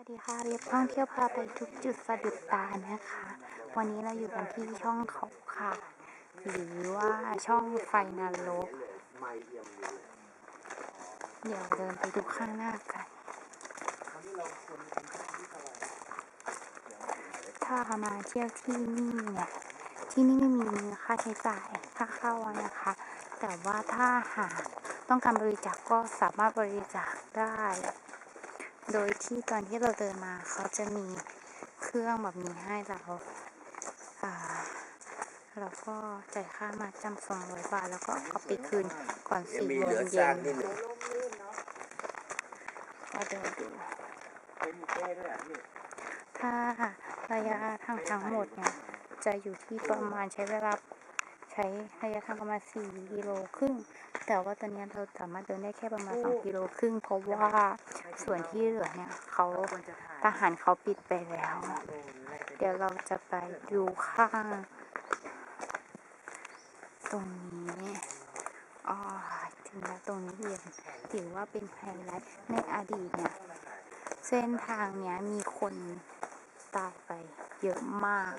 วัสดีค่ะเรียบท่องเที่ยวพาไปทุกจุดสะดุดตานะคะ วันนี้เราอยู่กันที่ช่องเขาค่ะ หรือว่าช่องไฟนรกเดี๋ยวเดินไปดูข้างหน้ากัน ถ้ามาเที่ยวที่นี่เนี่ย ที่นี่ไม่มีค่าใช้จ่ายค่าเข้านะคะ แต่ว่าถ้าหากต้องการบริจาคก็สามารถบริจาคได้ โดยที่ตอนที่เราเดินมาเขาจะมีเครื่องแบบนี้ให้เราอ่าเราก็จ่ายค่ามาจำสองร้อยบาท แล้วก็เอาไปคืนก่อนสี่โมงเย็นก็เดินดูถ้าระยะทางทั้งหมดเนี่ยจะอยู่ที่ประมาณใช้เวลา ช้ระยะทางประมาณ4กิโลครึ่ง แต่ว่าตอนนี้เราสามารถเดินได้แค่ประมาณ2กิโลครึ่ง เพราะว่าส่วนที่เหลือเนี่ยเขาทหารเขาปิดไปแล้ว เดี๋ยวเราจะไปดูข้าง ตรงนี้อ๋อถึงแล้วตรงนี้เองถือว่าเป็นไฮไลท์ในอดีตเนี่ยเส้นทางเนี้ยมีคนตายไปเยอะมาก